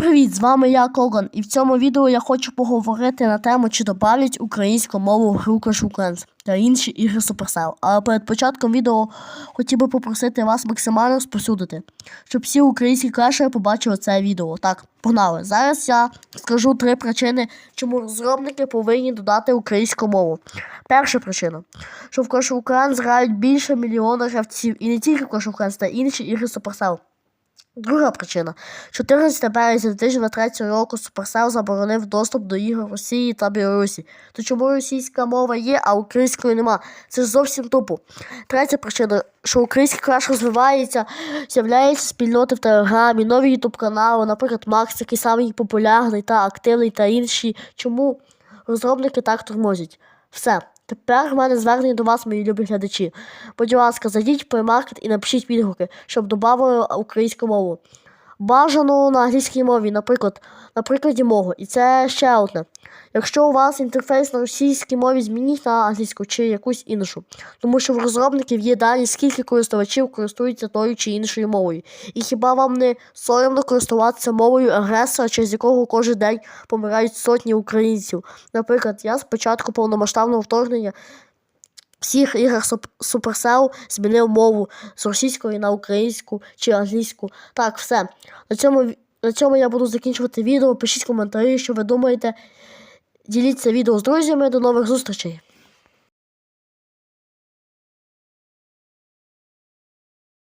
привіт! З вами я Коган, і в цьому відео я хочу поговорити на тему, чи добавлять українську мову в гру Clash Clans та інші ігри Supercell. Але перед початком відео хотів би попросити вас максимально розповсюдити, щоб всі українські клешери побачили це відео. Так, погнали. Зараз я скажу три причини, чому розробники повинні додати українську мову. Перша причина, що в Clash of Clans грають більше мільйона гравців, і не тільки в Clash Clans, та інші ігри Supercell. Друга причина. 14 березня 2023 року Supercell заборонив доступ до ігор Росії та Білорусі. То чому російська мова є, а української нема? Це ж зовсім тупо. Третя причина, що український краш розвивається, з'являються спільноти в Телеграмі, нові ютуб канали, наприклад, Макс, який самий популярний та активний та інші. Чому розробники так тормозять? Все. Тепер в мене звернення до вас, мої любі глядачі. Будь ласка, зайдіть в плеймаркет і напишіть відгуки, щоб додали українську мову. Бажано на англійській мові, наприклад, на прикладі мого. І це ще одне. Якщо у вас інтерфейс на російській мові, змініть на англійську чи якусь іншу. Тому що в розробників є дані, скільки користувачів користуються тою чи іншою мовою. І хіба вам не соромно користуватися мовою агресора, через якого кожен день помирають сотні українців? Наприклад, я з початку повномасштабного вторгнення всіх іграх Суп- Supercell змінив мову з російської на українську чи англійську. Так, все. На цьому, на цьому я буду закінчувати відео. Пишіть коментарі, що ви думаєте. Діліться відео з друзями. До нових зустрічей!